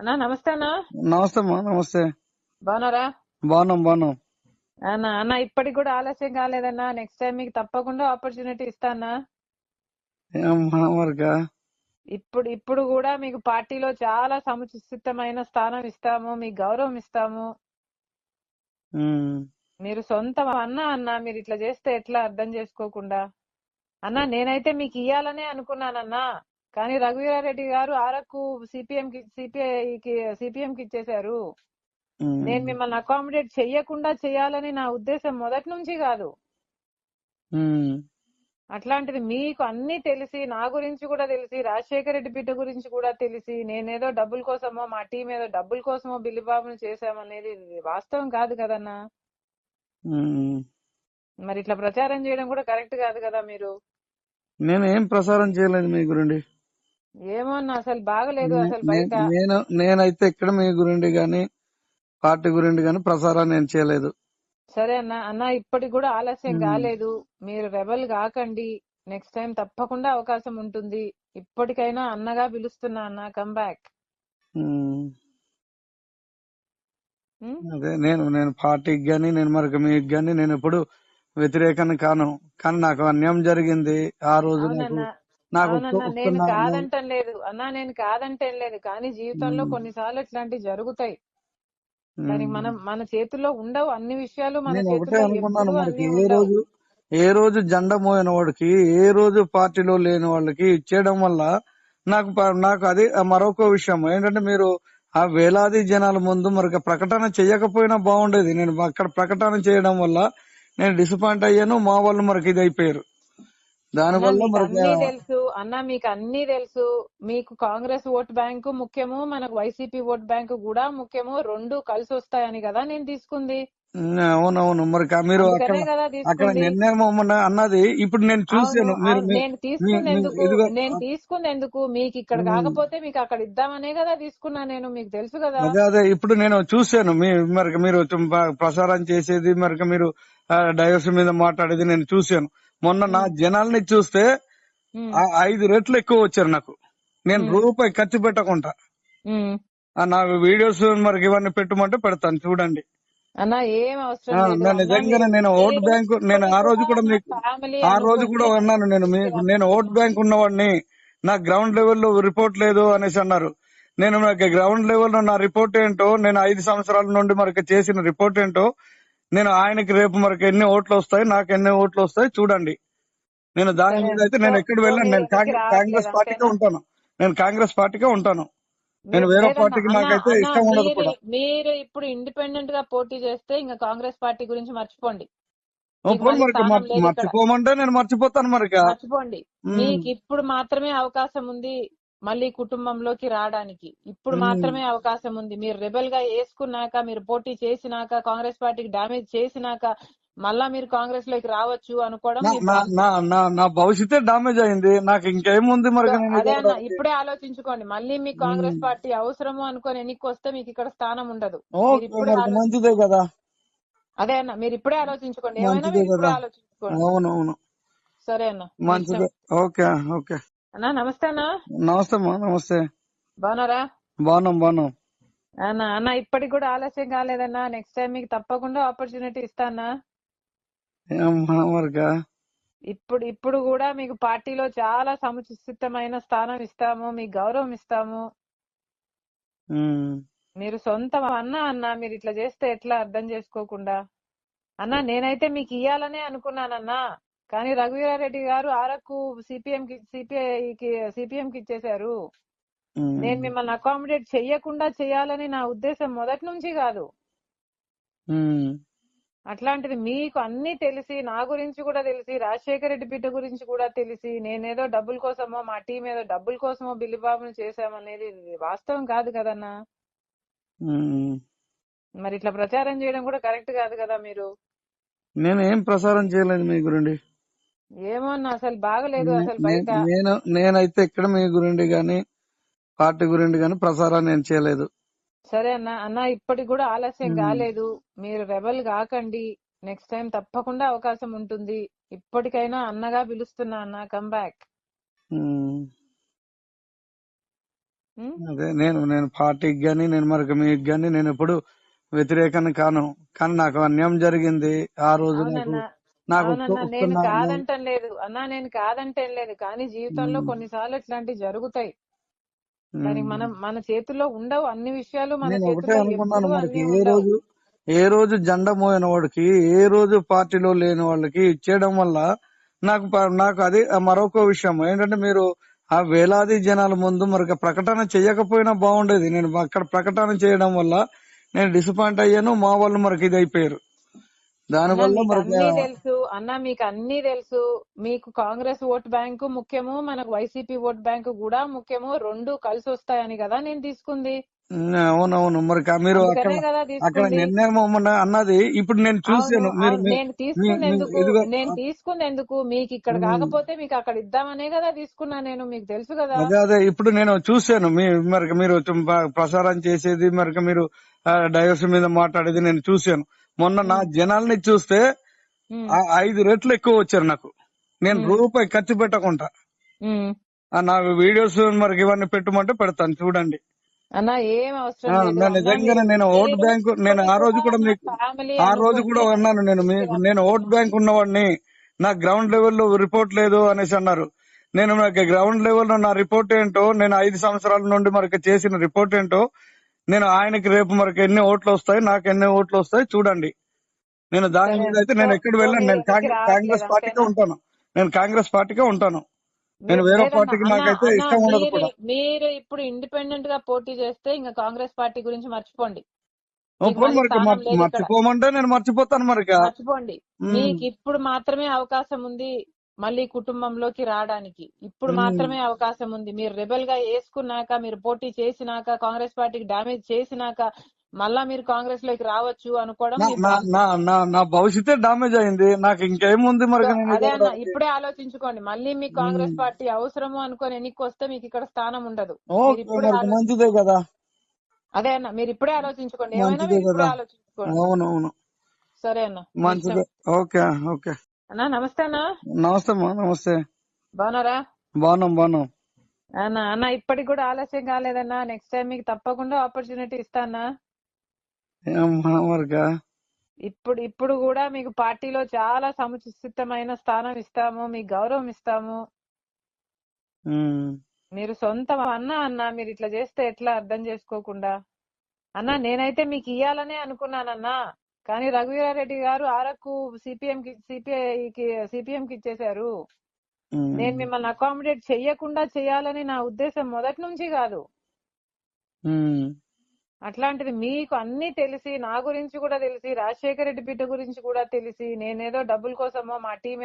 అన్నా నమస్తే అన్నా. నమస్తే అమ్మా నమస్తే. బాగున్నారా? బాగున్నాం బాగున్నాం. అన్న అన్న ఇప్పటికి కూడా ఆలస్యం కాలేదన్నా. నెక్స్ట్ టైం మీకు తప్పకుండా ఆపర్చునిటీ ఇస్తానా మరికా? ఇప్పుడు ఇప్పుడు కూడా మీకు పార్టీలో చాలా సముచితమైన స్థానం ఇస్తాము మీకు గౌరవం ఇస్తాము. మీరు సొంత అన్న అన్న మీరు ఇట్లా చేస్తే ఎట్లా అర్థం చేసుకోకుండా? అన్న నేనైతే మీకు ఇయ్యాలనే అనుకున్నానన్నా. కానీ రఘువీరారెడ్డి గారు ఆరకు సిపిఎం కి సిపిఐకి సిపిఎం కి ఇచ్చేశారు. నేను మిమ్మల్ని అకామిడేట్ చెయ్యకుండా చేయాలని నా ఉద్దేశం మొదటి నుంచి కాదు. అట్లాంటిది మీకు అన్ని తెలిసి నా గురించి కూడా తెలిసి రాజశేఖర రెడ్డి బిడ్డ గురించి కూడా తెలిసి నేనేదో డబ్బుల కోసమో మా టీం ఏదో డబ్బుల కోసమో బిల్లిబాబును చేశామనేది వాస్తవం కాదు కదన్నా. మరి ఇట్లా ప్రచారం చేయడం కూడా కరెక్ట్ కాదు కదా మీరు? నేను ఏం ప్రసారం చేయలేదు మీ గురించి. ఏమో అన్న అసలు బాగలేదు అసలు బయట. నేను నేనైతే ఇక్కడ మీ గురించి గాని పార్టీ గురించి గాని ప్రసారం నేను చేయలేదు. సరే అన్న అన్న ఇప్పటికి కూడా ఆలస్యం. కాలేదు. మీరు రెబల్ కాకండి. నెక్స్ట్ టైం తప్పకుండా అవకాశం ఉంటుంది. ఇప్పటికైనా అన్నగా పిలుస్తున్నా అన్న కమ్ బ్యాక్ అదే నేను నేను పార్టీకి గాని నేను మరి మీకు గాని నేను ఎప్పుడు వ్యతిరేకాన్ని కాను. కానీ నాకు అన్యాయం జరిగింది. ఆ రోజు నాకు నేను కాదంటం లేదు. అన్నా నేను కాదంటం లేదు. కానీ జీవితంలో. కొన్నిసార్లు ఇట్లాంటివి జరుగుతాయి. దానికి మనం మన చేతుల్లో ఉండవు. అన్ని విషయాలు మన చేతుల్లో అనుకున్నాను మనకి. ఏ రోజు ఏ రోజు జెండా మోయన వాడికి ఏ రోజు పార్టీలో లేని వాళ్ళకి ఇచ్చేయడం వల్ల నాకు నాకు అది మరొక విషయం ఏంటంటే మీరు ఆ వేలాది జనాల ముందు మరి ప్రకటన చేయకపోయినా బాగుండేది. నేను అక్కడ ప్రకటన చేయడం వల్ల నేను డిసప్పాయింట్ అయ్యాను. మా వాళ్ళు మనకి ఇది అయిపోయారు. దానివల్ల తెలుసు అన్నా మీకు అన్ని తెలుసు. మీకు కాంగ్రెస్ ఓట్ బ్యాంకు ముఖ్యము మనకు వైసీపీ ఓట్ బ్యాంకు కూడా ముఖ్యము. రెండు కలిసి వస్తాయని కదా నేను తీసుకుంది. అవునవును. మరి మీరు అక్కడ నిర్ణయం అన్న- అన్నది ఇప్పుడు నేను మీ- నేను ఇదిగో నేను మీకు ఇక్కడ. కాకపోతే మీకు అక్కడ ఇద్దామనే కదా తీసుకున్నా నేను. మీకు తెలుసు కదా. అదే అదే. ఇప్పుడు నేను చూశాను. మీ మరి మీరు ప్రసారం చేసేది మరి మీరు డైవర్స్ మీద మాట్లాడేది నేను చూశాను. మొన్న నా జనాల్ని చూస్తే ఐదు రెట్లు ఎక్కువ వచ్చారు నాకు. నేను రూపాయి ఖర్చు పెట్టకుండా. ఉమ్. ఆ నా వీడియోస్ మరి ఇవన్నీ పెట్టమంటే పెడతాను చూడండి. నిజంగానే మీరు నేను ఓట్ మీరు బ్యాంకు నేను ఆ రోజు కూడా మీకు ఆ రోజు కూడా అన్నాను నేను. నేను ఓట్ బ్యాంక్ ఉన్నవాడిని. నా గ్రౌండ్ లెవెల్లో రిపోర్ట్ లేదు అనేసి అన్నారు. నేను నాకు గ్రౌండ్ లెవెల్లో నా రిపోర్ట్ ఏంటో నేను ఐదు సంవత్సరాల నుండి మనకి చేసిన రిపోర్ట్ ఏంటో నేను ఆయనకి రేపు మనకి ఎన్ని ఓట్లు వస్తాయి నాకు ఎన్ని ఓట్లు వస్తాయి చూడండి. నేను దాని మీద అయితే నేను ఎక్కడ వెళ్ళాను. నేను కాంగ్రెస్ పార్టీకే ఉంటాను. నేను కాంగ్రెస్ పార్టీకే ఉంటాను. నేను వేరే పార్టీకి నాకైతే ఇష్టం ఉండదు మీరు కూడా. మీరు ఇప్పుడు ఇండిపెండెంట్గా పోటీ చేస్తే ఇంకా కాంగ్రెస్ పార్టీ గురించి మర్చిపోండి. మర్చిపోమంటే నేను మర్చిపోతాను మరి. మర్చిపోండి. మీకు ఇప్పుడు మాత్రమే అవకాశం ఉంది మళ్ళీ కుటుంబంలోకి రావడానికి. ఇప్పుడు. మాత్రమే అవకాశం ఉంది. మీరు రెబల్గా వేసుకున్నాక మీరు పోటీ చేసినాక కాంగ్రెస్ పార్టీకి డామేజ్ చేసినాక మళ్ళా మీరు కాంగ్రెస్లోకి రావచ్చు అనుకోవడం నా భవిష్యత్తే డామేజ్ అయింది. నాకు ఇంకేముంది మరి? అదే అన్న ఇప్పుడే ఆలోచించుకోండి. మళ్ళీ మీ కాంగ్రెస్. పార్టీ అవసరము అనుకొని ఎన్నిక వస్తే మీకు ఇక్కడ స్థానం ఉండదు. మంచిదే కదా. అదే అన్న మీరు ఇప్పుడే ఆలోచించుకోండి. ఏమైనా ఆలోచించుకోండి. అవునవును. సరే అన్న మంచిదే. Okay okay. అన్న నమస్తే అన్న. నమస్తే అమ్మా నమస్తే. బాగున్నారా? బాగున్నాం బాగున్నాం. అన్న అన్న ఇప్పటికి కూడా ఆలస్యం కాలేదన్నా. నెక్స్ట్ టైం మీకు తప్పకుండా ఆపర్చునిటీ ఇస్తానా ఇప్పుడు ఇప్పుడు కూడా మీకు పార్టీలో చాలా సముచితమైన స్థానం ఇస్తాము మీకు గౌరవం ఇస్తాము. మీరు సొంత అన్న అన్న మీరు ఇట్లా చేస్తే ఎట్లా అర్థం చేసుకోకుండా? అన్న నేనైతే మీకు ఇయ్యాలనే అనుకున్నానన్నా. కానీ రఘువీరారెడ్డి గారు ఆరకు సిపిఎం కి సిపిఐకి సిపిఎం కి ఇచ్చేశారు. నేను మిమ్మల్ని అకామిడేట్ చెయ్యకుండా చేయాలని నా ఉద్దేశం మొదటి నుంచి కాదు. అట్లాంటిది మీకు అన్ని తెలిసి నా గురించి కూడా తెలిసి రాజశేఖర రెడ్డి బిడ్డ గురించి కూడా తెలిసి నేనేదో డబ్బుల కోసమో మా టీం ఏదో డబ్బుల కోసమో బిల్లిబాబును చేశామనేది వాస్తవం కాదు కదన్నా. మరి ఇట్లా ప్రచారం చేయడం కూడా కరెక్ట్ కాదు కదా మీరు? నేను ఏం ప్రసారం చేయలేదు మీ గురించి. ఏమో అన్న అసలు బాగలేదు అసలు బయట. నేను నేనైతే ఇక్కడ మీ గురించి గాని పార్టీ గురించి గాని ప్రసారం నేను చేయలేదు. సరే అన్న అన్న ఇప్పటికి కూడా ఆలస్యం కాలేదు. మీరు రెబల్ కాకండి. నెక్స్ట్ టైం తప్పకుండా అవకాశం ఉంటుంది. ఇప్పటికైనా అన్నగా పిలుస్తున్నా అన్న కమ్ బ్యాక్? అదే నేను నేను పార్టీకి గాని నేను మరొక మీకు గాని నేను ఎప్పుడు వ్యతిరేకాన్ని కాను. కానీ నాకు అన్యాయం జరిగింది. ఆ రోజు నాకు నాకు నేను కాదంటం లేదు. అన్నా నేను కాదంటం లేదు. కానీ జీవితంలో. కొన్నిసార్లు ఇట్లాంటివి జరుగుతాయి. దానికి మనం మన చేతుల్లో ఉండవు అన్ని విషయాలు మన చేతుల్లో అనుకున్నాను మనకి. ఏ రోజు ఏ రోజు జెండా మోయన వాడికి ఏ రోజు పార్టీలో లేని వాళ్ళకి ఇచ్చేయడం వల్ల నాకు నాకు అది మరొక విషయం. ఏంటంటే మీరు ఆ వేలాది జనాల ముందు మరొక ప్రకటన చేయకపోయినా బాగుండేది. నేను అక్కడ ప్రకటన చేయడం వల్ల నేను డిసప్పాయింట్ అయ్యాను. మా వాళ్ళు మరొక ఇది అయిపోయారు. దానివల్ల అన్ని తెలుసు. అన్నా మీకు అన్ని తెలుసు. మీకు కాంగ్రెస్ ఓట్ బ్యాంకు ముఖ్యము మనకు వైసీపీ ఓట్ బ్యాంకు కూడా ముఖ్యము. రెండు కలిసి వస్తాయని కదా నేను తీసుకుంది. అవునవును. మరి మీరు అక్కడ నిర్ణయం అన్నది ఇప్పుడు నేను మీ- నేను ఇదిగో నేను తీసుకుంది ఎందుకు మీకు ఇక్కడ. కాకపోతే మీకు అక్కడ ఇద్దామనే కదా తీసుకున్నా నేను. మీకు తెలుసు కదా. అదే అదే. ఇప్పుడు నేను చూశాను. మీ మరి మీరు ప్రసారం చేసేది మరి మీరు డైవర్స్ మీద మాట్లాడేది నేను చూశాను. మొన్న నా జనాల్ని చూస్తే ఐదు రెట్లు ఎక్కువ వచ్చారు నాకు. నేను రూపాయి ఖర్చు పెట్టకుండా. ఉమ్. ఆ నా వీడియోస్ మరి ఇవన్నీ పెట్టమంటే పెడతాను చూడండి. నిజంగానే మీరు నేను ఓట్ మీరు బ్యాంక్ నేను ఆ రోజు కూడా మీకు ఆ రోజు కూడా అన్నాను నేను నేను ఓట్ బ్యాంక్ ఉన్నవాడిని నా గ్రౌండ్ లెవెల్లో రిపోర్ట్ లేదు అనేసి అన్నారు. నేను నాకు గ్రౌండ్ లెవెల్లో నా రిపోర్ట్ ఏంటో నేను ఐదు సంవత్సరాల నుండి మరికి చేసిన రిపోర్ట్ ఏంటో నేను ఆయనకి రేపు మరికి ఎన్ని ఓట్లు వస్తాయి నాకు ఎన్ని ఓట్లు వస్తాయి చూడండి. నేను దాని మీద అయితే నేను ఎక్కడ వెళ్ళాను. మీరు నేను కాంగ్రెస్ అంతేనా ఉంటాను. నేను కాంగ్రెస్ పార్టీకే ఉంటాను. నేను మీరు వేరే పార్టీకి నాకైతే ఇష్టం ఉండదు మీరు కూడా. మీరు ఇప్పుడు ఇండిపెండెంట్గా పోటీ చేస్తే ఇంకా కాంగ్రెస్ పార్టీ గురించి మర్చిపోండి. మర్చిపోమంటే నేను మర్చిపోతాను మరిక మర్చిపోండి. మీకు ఇప్పుడు మాత్రమే అవకాశం ఉంది మళ్ళీ కుటుంబంలోకి రావడానికి. ఇప్పుడు మాత్రమే అవకాశం ఉంది. మీరు రెబల్గా వేసుకున్నాక మీరు పోటీ చేసినాక కాంగ్రెస్ పార్టీకి డామేజ్ చేసినాక మళ్ళా మీరు కాంగ్రెస్లోకి రావచ్చు అనుకోవడం నా భవిష్యత్తే డామేజ్ అయింది. నాకు ఇంకేముంది మరి అదే అన్న ఇప్పుడే ఆలోచించుకోండి. మళ్ళీ మీ కాంగ్రెస్. పార్టీ అవసరము అనుకొని ఎన్నిక వస్తే మీకు ఇక్కడ స్థానం ఉండదు. మంచిదే కదా. అదే అన్న మీరు ఇప్పుడే ఆలోచించుకోండి. ఏమైనా ఇప్పుడే ఆలోచించుకోండి. అవునవును. సరే అన్న మంచిదే. Okay okay. అన్న నమస్తే అన్న. నమస్తే అమ్మా నమస్తే. బాగున్నారా? బాగున్నాం బాగున్నాం. అన్న అన్న ఇప్పటికి కూడా ఆలస్యం కాలేదన్నా. నెక్స్ట్ టైం మీకు తప్పకుండా ఆపర్చునిటీ ఇస్తానా ఇప్పుడు ఇప్పుడు కూడా మీకు పార్టీలో చాలా సముచితమైన స్థానం ఇస్తాము మీకు గౌరవం ఇస్తాము. మీరు సొంతం అన్న అన్న మీరు ఇట్లా చేస్తే ఎట్లా అర్థం చేసుకోకుండా అన్న నేనైతే మీకు ఇయ్యాలనే అనుకున్నానన్నా కానీ రఘువీరారెడ్డి గారు ఆరకు సిపిఎం కి సిపిఐకి సిపిఎం కి ఇచ్చేశారు. నేను మిమ్మల్ని అకామిడేట్ చెయ్యకుండా చేయాలని నా ఉద్దేశం మొదటి నుంచి కాదు. అట్లాంటిది మీకు అన్ని తెలిసి నా గురించి కూడా తెలిసి రాజశేఖర రెడ్డి బిడ్డ గురించి కూడా తెలిసి నేనేదో డబ్బుల కోసమో మా టీం